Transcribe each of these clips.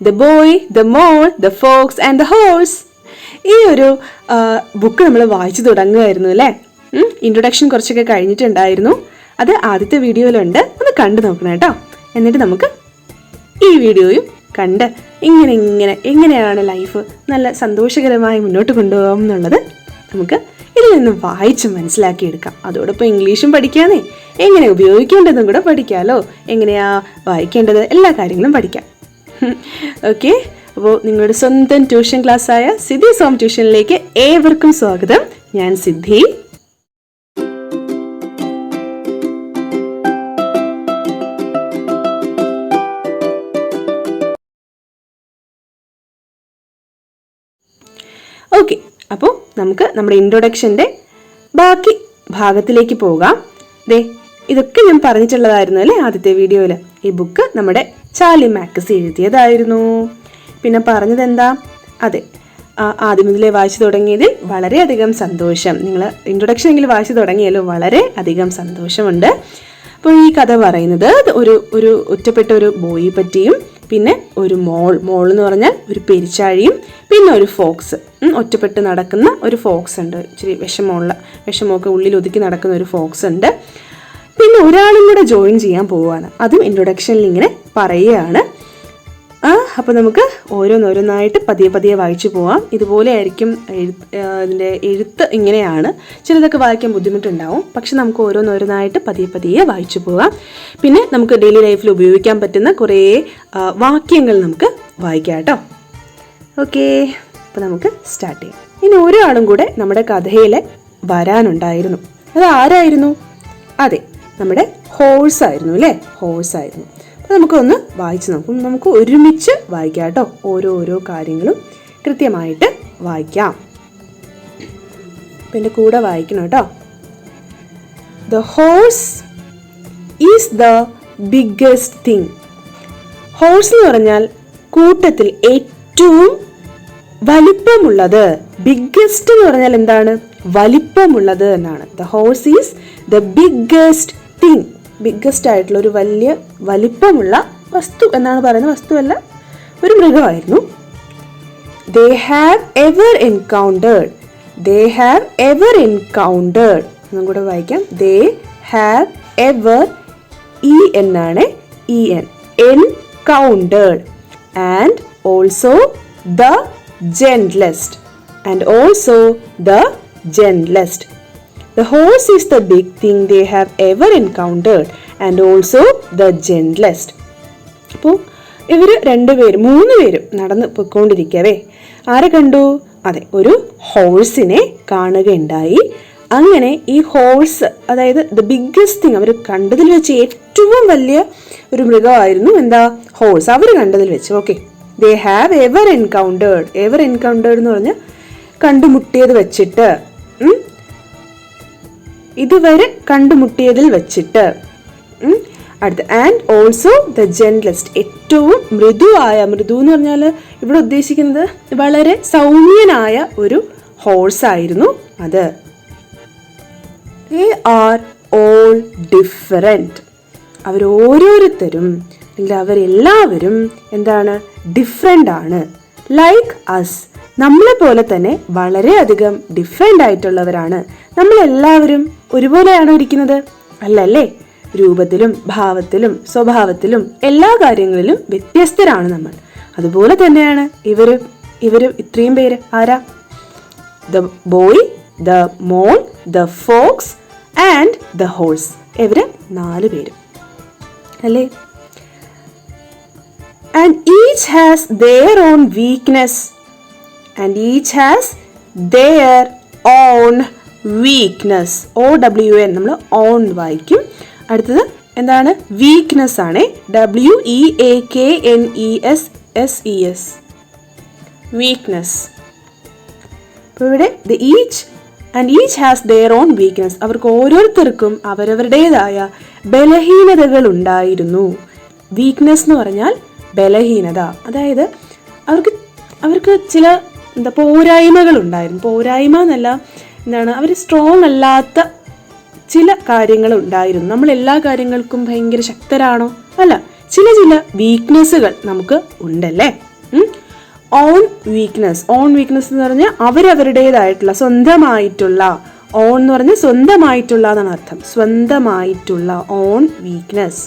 The boy the mole the fox and the horse ഈ ഒരു book നമ്മൾ വായിച്ചു തുടങ്ങുമായിരുന്നു അല്ലേ? ഇൻട്രൊഡക്ഷൻ കുറച്ചൊക്കെ കഴിഞ്ഞിട്ടുണ്ടായിരുന്നു. അത് ആദ്യത്തെ വീഡിയോയിലുണ്ട്. ഒന്ന് കണ്ടു നോക്കണം കേട്ടോ. എന്നിട്ട് നമുക്ക് ഈ വീഡിയോയും കണ്ട് ഇങ്ങനെ ഇങ്ങനെ എങ്ങനെയാണ് ലൈഫ് നല്ല സന്തോഷകരമായി മുന്നോട്ട് കൊണ്ടുപോകാം എന്നുള്ളത് നമുക്ക് ഇതിൽ നിന്ന് വായിച്ച് മനസ്സിലാക്കിയെടുക്കാം. അതോടൊപ്പം ഇംഗ്ലീഷും പഠിക്കാനേ എങ്ങനെ ഉപയോഗിക്കേണ്ടതും കൂടെ പഠിക്കാമല്ലോ എങ്ങനെയാ വായിക്കേണ്ടത്? എല്ലാ കാര്യങ്ങളും പഠിക്കാം. ഓക്കെ അപ്പോൾ നിങ്ങളുടെ സ്വന്തം ട്യൂഷൻ ക്ലാസ്സായ സിദ്ധി സോം ട്യൂഷനിലേക്ക് ഏവർക്കും സ്വാഗതം. ഞാൻ സിദ്ധി. ഓക്കെ അപ്പോൾ നമുക്ക് നമ്മുടെ ഇൻട്രൊഡക്ഷന്റെ ബാക്കി ഭാഗത്തിലേക്ക് പോകാം. ദേ ഇതൊക്കെ ഞാൻ പറഞ്ഞിട്ടുള്ളതായിരുന്നു അല്ലേ ആദ്യത്തെ വീഡിയോയിൽ ഈ ബുക്ക് നമ്മുടെ ചാർലി മാക്കസ് എഴുതിയതായിരുന്നു. പിന്നെ പറഞ്ഞത് എന്താ അതെ ആദ്യം മുതലേ വായിച്ചു തുടങ്ങിയതിൽ വളരെയധികം സന്തോഷം. നിങ്ങൾ ഇൻട്രൊഡക്ഷൻ എങ്കിലും വായിച്ചു തുടങ്ങിയല്ലോ വളരെ അധികം സന്തോഷമുണ്ട്. അപ്പോൾ ഈ കഥ പറയുന്നത് ഒരു ഒരു ഒറ്റപ്പെട്ട ഒരു ബോയിയെ പറ്റിയും പിന്നെ ഒരു മോൾ. മോൾ എന്ന് പറഞ്ഞാൽ ഒരു പെരിച്ചാഴിയും പിന്നെ ഒരു ഫോക്സ്. ഒറ്റപ്പെട്ട് നടക്കുന്ന ഒരു ഫോക്സ് ഉണ്ട്. ഇച്ചിരി വിഷമമുള്ള വിഷമമൊക്കെ ഉള്ളിൽ ഒതുക്കി നടക്കുന്ന ഒരു ഫോക്സ് ഉണ്ട്. പിന്നെ ഒരാളും കൂടെ ജോയിൻ ചെയ്യാൻ പോവുകയാണ്. അതും ഇൻട്രൊഡക്ഷനിൽ ഇങ്ങനെ പറയുകയാണ്. ആ അപ്പോൾ നമുക്ക് ഓരോന്നോരോന്നായിട്ട് പതിയെ പതിയെ വായിച്ചു പോവാം. ഇതുപോലെ ആയിരിക്കും ഇതിന്റെ എഴുത്ത് ഇങ്ങനെയാണ്. ചിലതൊക്കെ വായിക്കാൻ ബുദ്ധിമുട്ടുണ്ടാവും. പക്ഷെ നമുക്ക് ഓരോന്നോരോന്നായിട്ട് പതിയെ പതിയെ വായിച്ചു പോവാം. പിന്നെ നമുക്ക് ഡെയിലി ലൈഫിൽ ഉപയോഗിക്കാൻ പറ്റുന്ന കുറേ വാക്യങ്ങൾ നമുക്ക് വായിക്കാം കേട്ടോ. ഓക്കെ അപ്പോൾ നമുക്ക് സ്റ്റാർട്ട് ചെയ്യാം. ഇനി ഒരാളും കൂടെ നമ്മുടെ കഥയിൽ വരാനുണ്ടായിരുന്നു. അത് ആരായിരുന്നു? അതെ നമ്മുടെ ഹോഴ്സ് ആയിരുന്നു അല്ലേ? ഹോഴ്സ് ആയിരുന്നു. അപ്പോൾ നമുക്കൊന്ന് വായിച്ച് നോക്കും. നമുക്ക് ഒരുമിച്ച് വായിക്കാം കേട്ടോ. ഓരോരോ കാര്യങ്ങളും കൃത്യമായിട്ട് വായിക്കാം. പിന്നെ കൂടെ വായിക്കണം കേട്ടോ. The horse is the biggest thing horse എന്ന് പറഞ്ഞാൽ കൂട്ടത്തിൽ ഏറ്റവും വലിപ്പമുള്ളത്. ബിഗ്ഗസ്റ്റ് എന്ന് പറഞ്ഞാൽ എന്താണ്? വലിപ്പമുള്ളത് എന്നാണ്. The horse is the biggest thing biggest ആയിട്ടുള്ള ഒരു വലിയ വലിപ്പമുള്ള വസ്തു എന്നാണ് പറയുന്നത്. വസ്തുവല്ല ഒരു മൃഗമായിരുന്നു. They have ever encountered they have ever encountered എന്നും കൂടെ വായിക്കാം. ദേ ഹാവ് എവർ ഇ എന്നാണ് E N encountered and also the gentlest and also the gentlest The horse is the big thing they have ever encountered and also the gentlest. അപ്പോൾ ഇവർ രണ്ടുപേരും മൂന്ന് പേരും നടന്ന് പൊയ്ക്കൊണ്ടിരിക്കവേ. ആരെ കണ്ടു? അതെ ഒരു ഹോഴ്സിനെ കാണുകയുണ്ടായി. അങ്ങനെ ഈ ഹോഴ്സ് അതായത് ദ ബിഗ്ഗസ്റ്റ് തിങ് അവർ കണ്ടതിൽ വെച്ച് ഏറ്റവും വലിയ ഒരു മൃഗമായിരുന്നു എന്താ? ഹോഴ്സ് അവർ കണ്ടതിൽ വെച്ച് okay they have ever encountered ever encountered എന്ന് പറഞ്ഞാൽ കണ്ടുമുട്ടിയത് വെച്ചിട്ട് ഇതുവരെ കണ്ടുമുട്ടിയതിൽ വെച്ചിട്ട്. അടുത്ത. ആൻഡ് ഓൾസോ ദ ജെൻലെസ്റ്റ് ഏറ്റവും മൃദുവായ മൃദു എന്ന് പറഞ്ഞാൽ ഇവിടെ ഉദ്ദേശിക്കുന്നത് വളരെ സൗമ്യനായ ഒരു ഹോഴ്സ് ആയിരുന്നു അത്. ദേ ആർ ഓൾ ഡിഫറെന്റ് അവരോരോരുത്തരും അല്ലെങ്കിൽ അവരെല്ലാവരും എന്താണ്? ഡിഫറെന്റ് ആണ്. ലൈക്ക് അസ് നമ്മളെ പോലെ തന്നെ വളരെയധികം ഡിഫറെന്റ് ആയിട്ടുള്ളവരാണ്. നമ്മളെല്ലാവരും ഒരുപോലെയാണോ ഇരിക്കുന്നത്? അല്ലല്ലേ? രൂപത്തിലും ഭാവത്തിലും സ്വഭാവത്തിലും എല്ലാ കാര്യങ്ങളിലും വ്യത്യസ്തരാണ് നമ്മൾ. അതുപോലെ തന്നെയാണ് ഇവർ ഇവർ ഇത്രയും പേര് ആരാ? The boy the mole the fox and the horse ഇവർ നാല് പേരും. അല്ലേ? And each has their own weakness and each has their own weakness O W N നമ്മൾ ഓൺ വായിക്കും. അടുത്തത് എന്താണ്? വീക്ക്നെസ് ആണ്. W E A K N E S S E S weakness അപ്പോൾ ഇവിടെ the each and each has their own weakness അവർക്ക് ഓരോരുത്തർക്കും അവരവരുടേതായ ബലഹീനതകൾ ഉണ്ടായിരുന്നു. വീക്ക്നെസ് എന്ന് പറഞ്ഞാൽ ബലഹീനത. അതായത് അവർക്ക് അവർക്ക് ചില എന്താ പോരായ്മകൾ ഉണ്ടായിരുന്നു. പോരായ്മ എന്നല്ല എന്താണ് അവർ സ്ട്രോങ് അല്ലാത്ത ചില കാര്യങ്ങൾ ഉണ്ടായിരുന്നു. നമ്മൾ എല്ലാ കാര്യങ്ങൾക്കും ഭയങ്കര ശക്തരാണോ? അല്ല ചില ചില വീക്ക്നെസ്സുകൾ നമുക്ക് ഉണ്ടല്ലേ? ഓൺ വീക്ക്നെസ് ഓൺ വീക്ക്നെസ് എന്ന് പറഞ്ഞാൽ അവരവരുടേതായിട്ടുള്ള സ്വന്തമായിട്ടുള്ള ഓൺ എന്ന് പറഞ്ഞാൽ സ്വന്തമായിട്ടുള്ള എന്നാണ് അർത്ഥം. സ്വന്തമായിട്ടുള്ള own weakness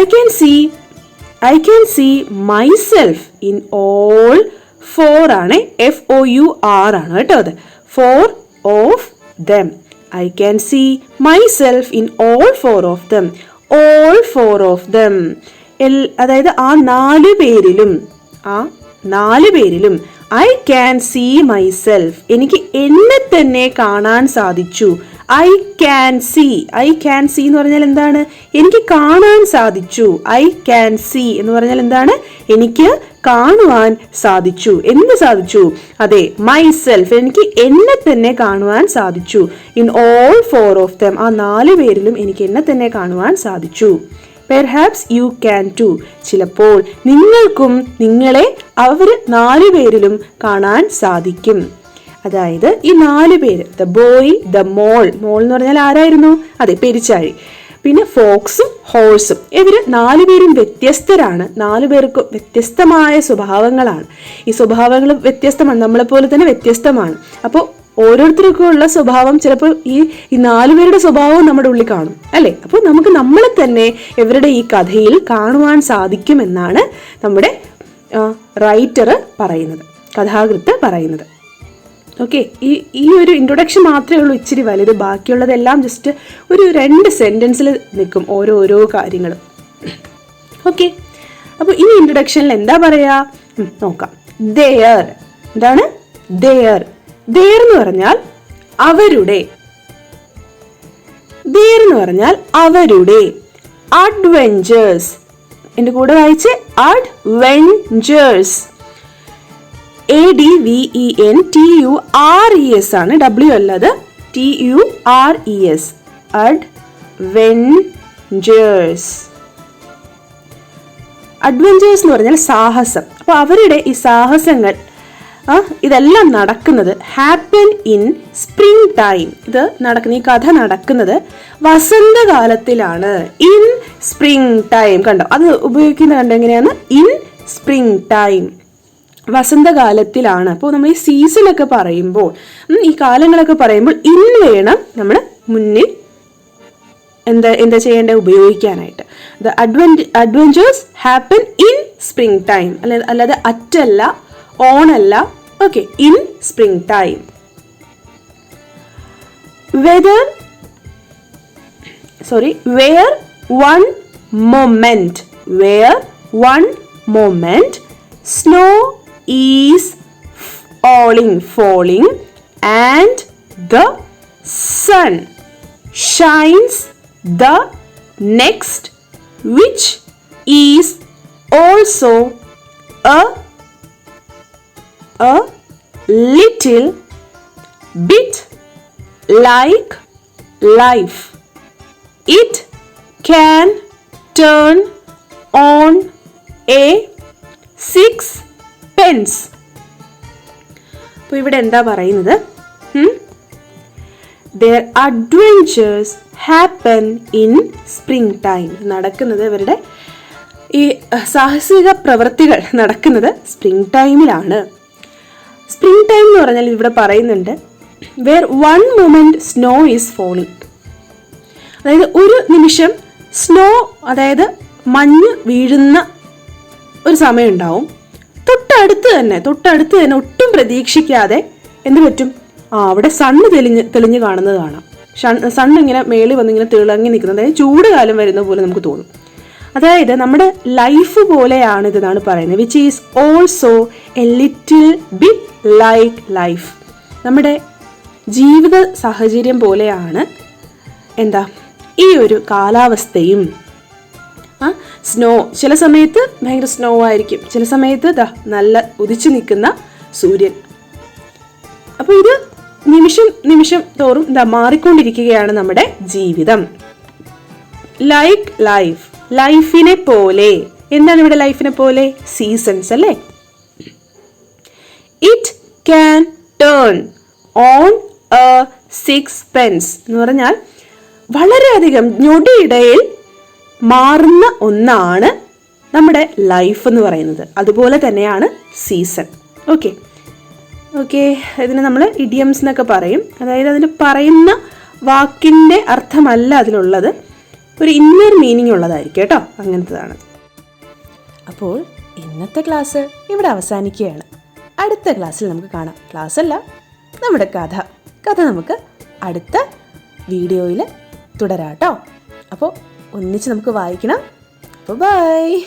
I can see I can see myself in all four ആണ്. എഫ് ഒ യു ആർ ആണ് കേട്ടോ അത്. Four of them I can see myself in all four of them all four of them L അതായത് ആ നാല് പേരിലും ആ നാല് പേരിലും ഐ ക്യാൻ സീ മൈസെൽഫ് എനിക്ക് എന്നെ തന്നെ കാണാൻ സാധിച്ചു. I can see I can see എന്ന് പറഞ്ഞാൽ എന്താണ്? എനിക്ക് കാണാൻ സാധിച്ചു. ഐ ക്യാൻ സീ എന്ന് പറഞ്ഞാൽ എന്താണ്? എനിക്ക് കാണുവാൻ സാധിച്ചു. എന്ത് സാധിച്ചു? അതെ മൈ സെൽഫ് എനിക്ക് എന്നെ തന്നെ കാണുവാൻ സാധിച്ചു. In all four of them ആ നാല് പേരിലും എനിക്ക് എന്നെ തന്നെ കാണുവാൻ സാധിച്ചു. പെർഹാപ്സ് യു ക്യാൻ ടു ചിലപ്പോൾ നിങ്ങൾക്കും നിങ്ങളെ അവർ നാല് പേരിലും കാണാൻ സാധിക്കും. അതായത് ഈ നാല് പേര് the boy the mole mole എന്ന് പറഞ്ഞാൽ ആരായിരുന്നു? അതെ പെരിച്ചാഴി. പിന്നെ ഫോക്സും ഹോഴ്സും. ഇവർ നാലുപേരും വ്യത്യസ്തരാണ്. നാലു പേർക്കും വ്യത്യസ്തമായ സ്വഭാവങ്ങളാണ്. ഈ സ്വഭാവങ്ങൾ വ്യത്യസ്തമാണ്. നമ്മളെപ്പോലെ തന്നെ വ്യത്യസ്തമാണ്. അപ്പോൾ ഓരോരുത്തർക്കും ഉള്ള സ്വഭാവം ചിലപ്പോൾ ഈ ഈ നാലുപേരുടെ സ്വഭാവവും നമ്മുടെ ഉള്ളിൽ കാണും. അല്ലേ? അപ്പോൾ നമുക്ക് നമ്മളെ തന്നെ ഇവരുടെ ഈ കഥയിൽ കാണുവാൻ സാധിക്കുമെന്നാണ് നമ്മുടെ റൈറ്റർ പറയുന്നത്. കഥാകൃത്ത് പറയുന്നത്. ഓക്കെ ഈ ഈ ഒരു ഇൻട്രൊഡക്ഷൻ മാത്രമേ ഉള്ളൂ ഇച്ചിരി വലുത്. ബാക്കിയുള്ളതെല്ലാം ജസ്റ്റ് ഒരു രണ്ട് സെന്റൻസിൽ നിൽക്കും ഓരോ ഓരോ കാര്യങ്ങളും. ഓക്കെ അപ്പോൾ ഈ ഇൻട്രൊഡക്ഷനിൽ എന്താ പറയുക നോക്കാം. ദയർ എന്താണ്? ദയർ ദയർ എന്ന് പറഞ്ഞാൽ അവരുടെ. ദയർ എന്ന് പറഞ്ഞാൽ അവരുടെ. അഡ്വെഞ്ചേഴ്സ് എന്റെ കൂടെ വായിച്ച്? Adventures A D V E N T U R E S ആണ് ഡബ്ല്യു അല്ലത് T U R E S ad adventures adventures എന്ന് പറഞ്ഞാൽ സാഹസം. അപ്പോൾ അവരുടെ ഈ സാഹസങ്ങൾ ഇതെല്ലാം നടക്കുന്നത് ഹാപ്പൻ ഇൻ സ്പ്രിംഗ് ടൈം ഇത് നടക്കുന്ന ഈ കഥ നടക്കുന്നത് വസന്തകാലത്തിലാണ്. ഇൻ സ്പ്രിംഗ് ടൈം കണ്ടോ? അത് ഉപയോഗിക്കുന്ന കണ്ടോ എങ്ങനെയാണ്? ഇൻ സ്പ്രിംഗ് ടൈം വസന്തകാലത്തിലാണ്. അപ്പോൾ നമ്മൾ ഈ സീസണൊക്കെ പറയുമ്പോൾ ഈ കാലങ്ങളൊക്കെ പറയുമ്പോൾ ഇന്ന് വേണം നമ്മൾ മുന്നിൽ എന്താ എന്താ ചെയ്യേണ്ടത് ഉപയോഗിക്കാനായിട്ട്. The adventure adventures happen in spring time അല്ല അല്ലാതെ അറ്റല്ല ഓണല്ല. Okay in spring time weather sorry where one moment where one moment snow is falling, falling, and the sun shines the next, which is also a a little bit like life. It can turn on a six pence അപ്പോൾ ഇവിടെ എന്താ പറയുന്നത്? The adventures happen in spring time നടക്കുന്നത് ഇവരുടെ ഈ സാഹസിക പ്രവൃത്തികൾ നടക്കുന്നത് സ്പ്രിംഗ് ടൈമിലാണ് സ്പ്രിംഗ് ടൈം എന്ന് പറഞ്ഞാൽ ഇവിടെ പറയുന്നുണ്ട് where one moment snow is falling അതായത് ഒരു നിമിഷം സ്നോ അതായത് മഞ്ഞ് വീഴുന്ന ഒരു സമയം ഉണ്ടാവും. തൊട്ടടുത്ത് തന്നെ തൊട്ടടുത്ത് തന്നെ ഒട്ടും പ്രതീക്ഷിക്കാതെ എന്ത് പറ്റും? ആ അവിടെ സണ്ണ് തെളിഞ്ഞ് തെളിഞ്ഞു കാണുന്നത് കാണാം. സണ്ണ് ഇങ്ങനെ മേളിൽ വന്ന് ഇങ്ങനെ തിളങ്ങി നിൽക്കുന്നത് അതായത് ചൂട് കാലം വരുന്ന പോലെ നമുക്ക് തോന്നും. അതായത് നമ്മുടെ ലൈഫ് പോലെയാണ് ഇതെന്നാണ് പറയുന്നത് which is also a little bit like life നമ്മുടെ ജീവിത സാഹചര്യം പോലെയാണ് എന്താ? ഈ ഒരു കാലാവസ്ഥയും സ്നോ ചില സമയത്ത് ഭയങ്കര സ്നോ ആയിരിക്കും. ചില സമയത്ത് ദാ നല്ല ഉദിച്ചു നിൽക്കുന്ന സൂര്യൻ. അപ്പോൾ ഇത് നിമിഷം നിമിഷം തോറും ദാ മാറിക്കൊണ്ടിരിക്കുകയാണ് നമ്മുടെ ജീവിതം. ലൈക്ക് ലൈഫ് ലൈഫിനെ പോലെ. എന്താണ് ഇവിടെ ലൈഫിനെ പോലെ? സീസൺസ് അല്ലേ? It can turn on a sixpence എന്ന് പറഞ്ഞാൽ വളരെയധികം ഞൊടിയിടയിൽ മാറുന്ന ഒന്നാണ് നമ്മുടെ ലൈഫ് എന്ന് പറയുന്നത്. അതുപോലെ തന്നെയാണ് സീസൺ ഓക്കെ ഓക്കെ ഇതിന് നമ്മൾ ഇഡിയംസ് എന്നൊക്കെ പറയും. അതായത് അതിൽ പറയുന്ന വാക്കിന്റെ അർത്ഥമല്ല അതിലുള്ളത്. ഒരു ഇന്നർ മീനിങ് ഉള്ളതായിരിക്കും കേട്ടോ. അങ്ങനത്തതാണ്. അപ്പോൾ ഇന്നത്തെ ക്ലാസ് ഇവിടെ അവസാനിക്കുകയാണ്. അടുത്ത ക്ലാസ്സിൽ നമുക്ക് കാണാം. ക്ലാസ് അല്ല നമ്മുടെ കഥ. കഥ നമുക്ക് അടുത്ത വീഡിയോയിൽ തുടരാം കേട്ടോ. അപ്പോൾ ഒന്നിച്ച് നമുക്ക് വായിക്കണം. അപ്പോൾ ബൈ